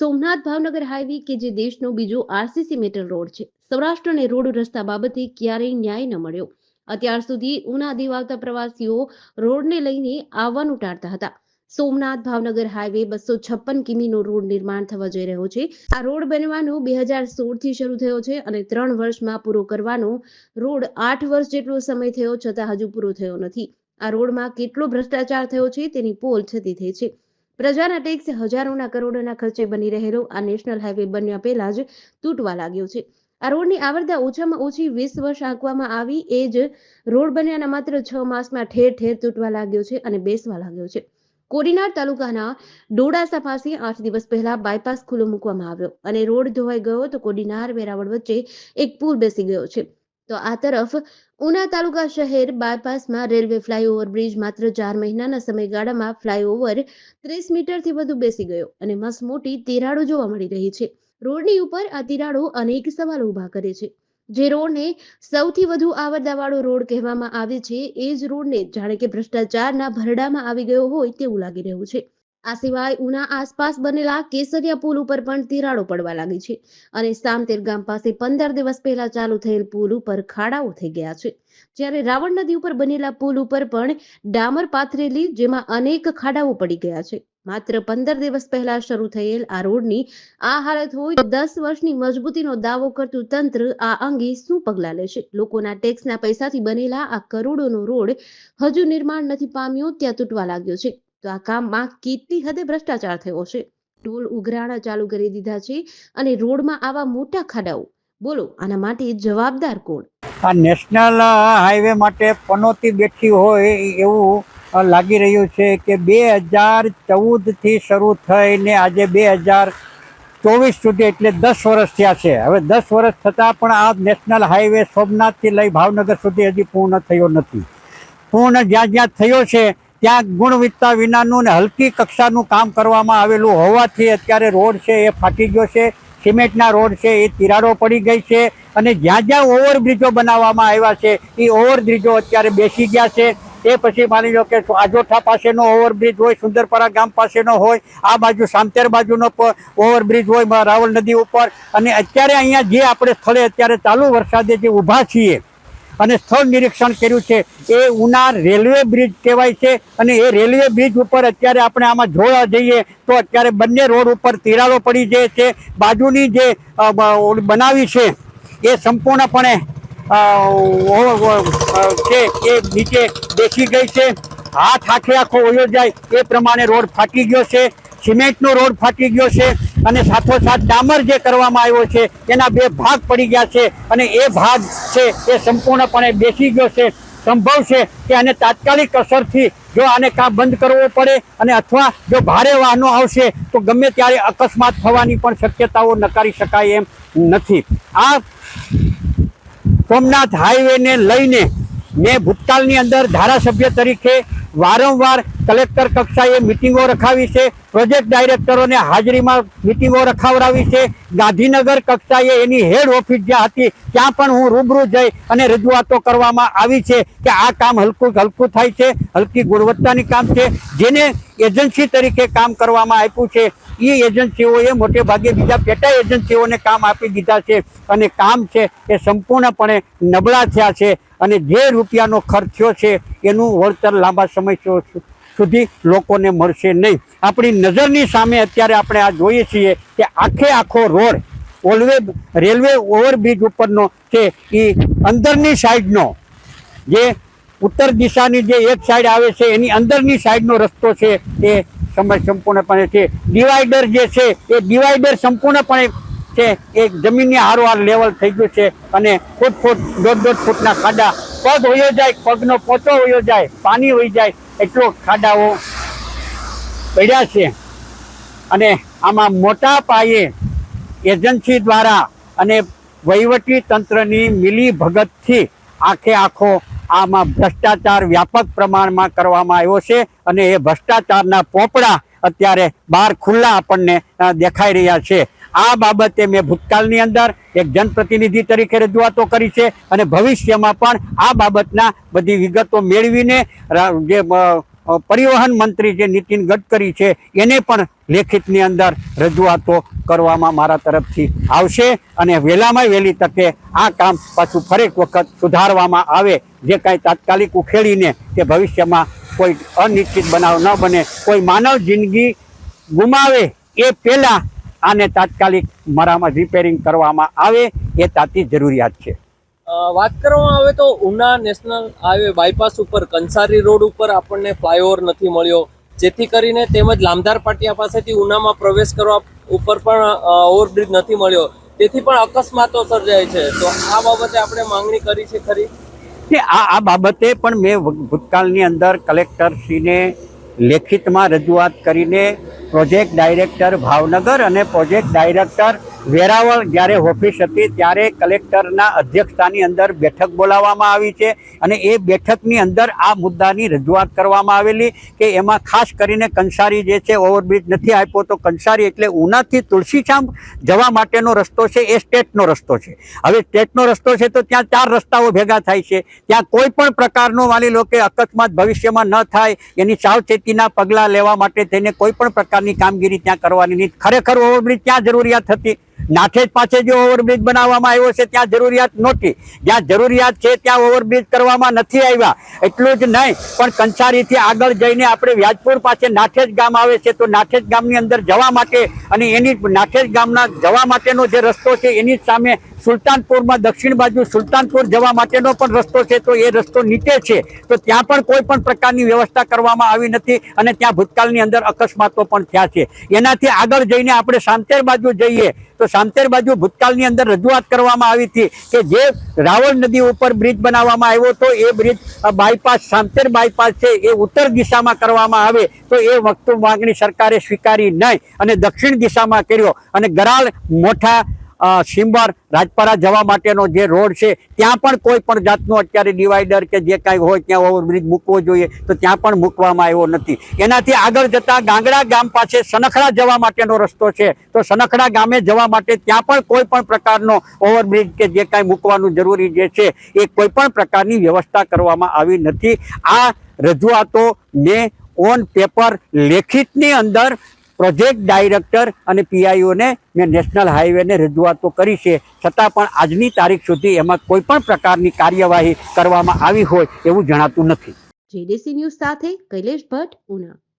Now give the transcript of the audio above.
Somnath Bhavnagar highway કે જે દેશનો બીજો આરસીસી મેટલ રોડ છે. સૌરાષ્ટ્રને રોડ રસ્તા બાબતે ક્યારેય ન્યાય ન મળ્યો. અત્યાર સુધી ઉના આવતા પ્રવાસીઓ રોડને લઈને આવવાનું ટાળતા હતા. સોમનાથ ભાવનગર હાઈવે બસો છપ્પન કિમીનો રોડ નિર્માણ થવા જઈ રહ્યો છે. આ રોડ બનવાનો બે હજાર સોળથી શરૂ થયો છે અને ત્રણ વર્ષમાં પૂરો કરવાનો રોડ આઠ વર્ષ જેટલો સમય થયો છતાં હજુ પૂરો થયો નથી. આ રોડમાં કેટલો ભ્રષ્ટાચાર થયો છે તેની પોલ છતી થઈ છે. પ્રજાના ટેક્સ હજારોના કરોડોના ખર્ચે બની રહેલો આ નેશનલ હાઈવે બન્યા પહેલા જ તૂટવા લાગ્યો છે. આ રોડની આવરદા ઓછામાં ઓછી વીસ વર્ષ આંકવામાં આવી, એ જ રોડ બન્યાના માત્ર છ માસમાં ઠેર ઠેર તૂટવા લાગ્યો છે અને બેસવા લાગ્યો છે. કોડીનાર તાલુકાના ડોડાસા પાસે આઠ દિવસ પહેલા બાયપાસ ખુલ્લો મૂકવામાં આવ્યો અને રોડ ધોવાઈ ગયો તો કોડીનાર વેરાવળ વચ્ચે એક પુલ બેસી ગયો છે. તો આ તરફ ઉના તાલુકા શહેર બાયપાસમાં રેલવે ફ્લાયઓવર બ્રિજ માત્ર ચાર મહિનાના સમયગાળામાં ફ્લાયઓવર ત્રીસ મીટરથી વધુ બેસી ગયો અને મસમોટી તિરાડો જોવા મળી રહી છે. રોડની ઉપર આ તિરાડો અનેક સવાલો ઊભા કરે છે. જે રોડને સૌથી વધુ આવરદાવાળો રોડ કહેવામાં આવે છે, એ જ રોડને જાણે કે ભ્રષ્ટાચારના ભરડામાં આવી ગયો હોય તેવું લાગી રહ્યું છે. આ સિવાય ઉના આસપાસ બનેલા કેસરિયા પુલ ઉપર પણ તિરાડો પડવા લાગી છે. અને સામતેર ગામ પાસે પંદર દિવસ પહેલા ચાલુ થયેલ પુલ ઉપર ખાડાઓ થઈ ગયા છે. જ્યારે રાવણ નદી ઉપર બનેલા પુલ ઉપર પણ ડામર પાથરેલી જેમાં અનેક ખાડાઓ પડી ગયા છે. માત્ર પંદર દિવસ પહેલા શરૂ થયેલ આ રોડની આ હાલત હોય દસ વર્ષની મજબૂતીનો દાવો કરતું તંત્ર આ અંગે શું પગલાં લેશે? લોકોના ટેક્સના પૈસાથી બનેલા આ કરોડોનો રોડ હજુ નિર્માણ નથી પામ્યો, ત્યાં તૂટવા લાગ્યો છે. તો આ કામમાં કેટલી હદે ભ્રષ્ટાચાર થયો છે? ટોલ ઉઘરાણા ચાલુ કરી દીધા છે અને રોડમાં આવા મોટા ખાડાઓ. બોલો, આના માટે જવાબદાર કોણ? આ નેશનલ હાઈવે માટે પનોતી બેઠી હોય એવું લાગી રહ્યું છે કે બે હજાર ચૌદથી શરૂ થઈને આજે બે હજાર ચોવીસ સુધી એટલે દસ વર્ષ થયા છે. હવે દસ વર્ષ થતાં પણ આ નેશનલ હાઈવે સોમનાથથી લઈ ભાવનગર સુધી હજી પૂર્ણ થયો નથી. પૂર્ણ જ્યાં જ્યાં થયો છે ત્યાં ગુણવત્તા વિનાનું ને હલકી કક્ષાનું કામ કરવામાં આવેલું હોવાથી અત્યારે રોડ છે એ ફાટી ગયો છે. સિમેન્ટના રોડ છે એ તિરાડો પડી ગઈ છે અને જ્યાં જ્યાં ઓવરબ્રિજો બનાવવામાં આવ્યા છે એ ઓવરબ્રિજો અત્યારે બેસી ગયા છે. એ પછી માની લો કે આજોઠા પાસેનો ઓવરબ્રિજ હોય, સુંદરપરા ગામ પાસેનો હોય, આ બાજુ સામતેર બાજુનો ઓવરબ્રિજ હોય રાવલ નદી ઉપર. અને અત્યારે અહીંયા જે આપણે સ્થળે અત્યારે ચાલુ વરસાદે જે ઊભા છીએ અને સ્થળ નિરીક્ષણ કર્યું છે. એ ઉના રેલવે બ્રિજ કહેવાય છે અને એ રેલવે બ્રિજ ઉપર અત્યારે આપણે આમાં જોવા જઈએ તો અત્યારે બંને રોડ ઉપર તિરાડો પડી જાય છે. બાજુની જે બનાવી છે એ સંપૂર્ણપણે છે એ નીચે બેસી ગઈ છે. હાથ આખે આખો વયો જાય એ પ્રમાણે રોડ ફાટી ગયો છે. સિમેન્ટનો રોડ ફાટી ગયો છે અને સાથોસાથ ડામર જે કરવામાં આવ્યો છે, એના બે ભાગ પડી ગયા છે અને એ ભાગ છે એ સંપૂર્ણપણે બેસી ગયો છે. સંભવ છે કે આને તાત્કાલિક અસરથી જો આને કામ બંધ કરવો પડે અને અથવા જો ભારે વાહનો આવશે, તો ગમે ત્યારે અકસ્માત થવાની પણ શક્યતાઓ નકારી શકાય એમ નથી. આ સોમનાથ હાઈવેને લઈને મેં ભૂતકાળની અંદર ધારાસભ્ય તરીકે વારંવાર કલેક્ટર કક્ષાએ મિટિંગો રખાવી છે, પ્રોજેક્ટ ડાયરેક્ટરોને હાજરીમાં મિટિંગો રખાવડાવી છે. ગાંધીનગર કક્ષાએ એની હેડ ઓફિસ જ્યાં હતી, ત્યાં પણ હું રૂબરૂ જઈ અને રજૂઆતો કરવામાં આવી છે કે આ કામ હલકું હલકું થાય છે, હલકી ગુણવત્તાની કામ છે. જેને એજન્સી તરીકે કામ કરવામાં આપ્યું છે એ એજન્સીઓએ મોટે ભાગે બીજા પેટા એજન્સીઓને કામ આપી દીધા છે અને કામ છે એ સંપૂર્ણપણે નબળા થયા છે અને જે રૂપિયાનો ખર્ચ્યો છે એનું વળતર લાંબા સમય સુધી લોકોને મળશે નહીં. આપણી નજરની સામે અત્યારે આપણે આ જોઈએ છીએ કે આખે આખો રોડ ઓલવે, રેલવે ઓવરબ્રિજ ઉપરનો છે એ અંદરની સાઈડનો જે ઉત્તર દિશાની જે એક સાઈડ આવે છે એની અંદરની સાઈડનો રસ્તો છે એ સંપૂર્ણપણે છે. ડિવાઈડર જે છે, એ ડિવાઈડર સંપૂર્ણપણે છે. એ જમીનની હારોહાર લેવલ થઈ ગયું છે અને ફૂટ ફૂટ, દોઢ દોઢ ફૂટના ખાડા. પગ વયો જાય, પગનો પોચો વયો જાય પાણી વહી જાય, એટલો ખાડાઓ પડ્યા છે. અને આમાં મોટા પાયે એજન્સી દ્વારા અને વહીવટી તંત્રની મિલી ભગતથી આખે આખો આમાં ભ્રષ્ટાચાર વ્યાપક પ્રમાણમાં કરવામાં આવ્યો છે અને એ ભ્રષ્ટાચારના પોપડા અત્યારે બહાર ખુલ્લા આપણને દેખાઈ રહ્યા છે. આ બાબતે મેં ભૂતકાળની અંદર એક જનપ્રતિનિધિ તરીકે રજૂઆતો કરી છે અને ભવિષ્યમાં પણ આ બાબતના બધી વિગતો મેળવીને જે પરિવહન મંત્રી જે નીતિન ગડકરી છે, એને પણ લેખિતની અંદર રજૂઆતો કરવામાં મારા તરફથી આવશે અને વહેલામાં વહેલી તકે આ કામ પાછું ફરેક વખત સુધારવામાં આવે, જે કાંઈ તાત્કાલિક ઉખેડીને કે ભવિષ્યમાં કોઈ અનિશ્ચિત બનાવ ન બને, કોઈ માનવ જિંદગી ગુમાવે એ પહેલાં આને તાત્કાલિક મારામાં રિપેરિંગ કરવામાં આવે, એ તાતી જરૂરિયાત છે. વાત કરવામાં આવે તો ઉના નેશનલ હાઈવે બાયપાસ ઉપર, કંસારી રોડ ઉપર આપણને ફ્લાયઓવર નથી મળ્યો. જેથી કરીને તેમજ લામધાર પાટિયા પાસેથી ઉનામાં પ્રવેશ કરવા ઉપર પણ ઓવરબ્રિજ નથી મળ્યો. તેથી પણ અકસ્માતો સર્જાય છે. તો આ બાબતે આપણે માંગણી કરી છે ખરી? આ આ બાબતે પણ મેં ભૂતકાળની અંદર કલેક્ટરશ્રીને લેખિતમાં રજૂઆત કરીને પ્રોજેક્ટ ડાયરેક્ટર ભાવનગર અને પ્રોજેક્ટ ડાયરેક્ટર વેરાવળ જ્યારે ઓફિસ હતી ત્યારે કલેક્ટરના અધ્યક્ષતાની અંદર બેઠક બોલાવવામાં આવી છે અને એ બેઠકની અંદર આ મુદ્દાની રજૂઆત કરવામાં આવેલી કે એમાં ખાસ કરીને કંસારી જે છે ઓવરબ્રિજ નથી આપ્યો તો કંસારી એટલે ઉનાથી તુલસીછામ જવા માટેનો રસ્તો છે, એ સ્ટેટનો રસ્તો છે. હવે સ્ટેટનો રસ્તો છે તો ત્યાં ચાર રસ્તાઓ ભેગા થાય છે. ત્યાં કોઈ પણ પ્રકારનો માની લો કે અકસ્માત ભવિષ્યમાં ન થાય, એની સાવચેતીના પગલાં લેવા માટે થઈને કોઈ પણ પ્રકારની કામગીરી ત્યાં કરવાની નહીં. ખરેખર ઓવરબ્રિજ ત્યાં જરૂરિયાત હતી. નાથેજ પાસે જે ઓવરબ્રિજ બનાવવામાં આવ્યો છે, ત્યાં જરૂરિયાત નહોતી. જ્યાં જરૂરિયાત છે, ત્યાં ઓવરબ્રિજ કરવામાં નથી આવ્યા. એટલું જ નહીં, પણ કંસારીથી આગળ જઈને આપણે વ્યાજપુર પાસે નાથેજ ગામ આવે છે, તો નાથેજ ગામની અંદર જવા માટે અને એની નાથેજ ગામના જવા માટેનો જે રસ્તો છે, એની સામે સુલતાનપુરમાં દક્ષિણ બાજુ સુલતાનપુર જવા માટેનો પણ રસ્તો છે, તો એ રસ્તો નીચે છે. તો ત્યાં પણ કોઈ પણ પ્રકારની વ્યવસ્થા કરવામાં આવી નથી અને ત્યાં ભૂતકાળની અંદર અકસ્માતો પણ થયા છે. એનાથી આગળ જઈને આપણે સામતેર બાજુ જઈએ તો સામતેર બાજુ ભૂતકાળની અંદર રજૂઆત કરવામાં આવી હતી કે જે રાવળ નદી ઉપર બ્રિજ બનાવવામાં આવ્યો તો એ બ્રિજ બાયપાસ સામતેર બાયપાસ છે, એ ઉત્તર દિશામાં કરવામાં આવે તો એ વખતે માંગણી સરકારે સ્વીકારી નહીં અને દક્ષિણ દિશામાં કર્યો અને ગરાળ મોઠા સિંબર રાજપરા જવા માટેનો જે રોડ છે, ત્યાં પણ કોઈ પણ જાતનું અત્યારે ડિવાઈડર કે જે કાંઈ હોય ત્યાં ઓવરબ્રિજ મૂકવો જોઈએ, તો ત્યાં પણ મૂકવામાં આવ્યો નથી. એનાથી આગળ જતા ગાંગડા ગામ પાસે સનખડા જવા માટેનો રસ્તો છે, તો સનખડા ગામે જવા માટે ત્યાં પણ કોઈ પણ પ્રકારનો ઓવરબ્રિજ કે જે કાંઈ મૂકવાનું જરૂરી જે છે, એ કોઈ પણ પ્રકારની વ્યવસ્થા કરવામાં આવી નથી. આ રજૂઆતો મેં ઓન પેપર લેખિતની અંદર પ્રોજેક્ટ ડાયરેક્ટર અને પીઆઈઓને મેં નેશનલ હાઈવેને રજૂઆતો કરી છે. છતાં પણ આજની તારીખ સુધી એમાં કોઈ પણ પ્રકારની કાર્યવાહી કરવામાં આવી હોય એવું જણાતું નથી. જેડીસી ન્યૂઝ સાથે કૈલેશ ભટ્ટ, ઉના.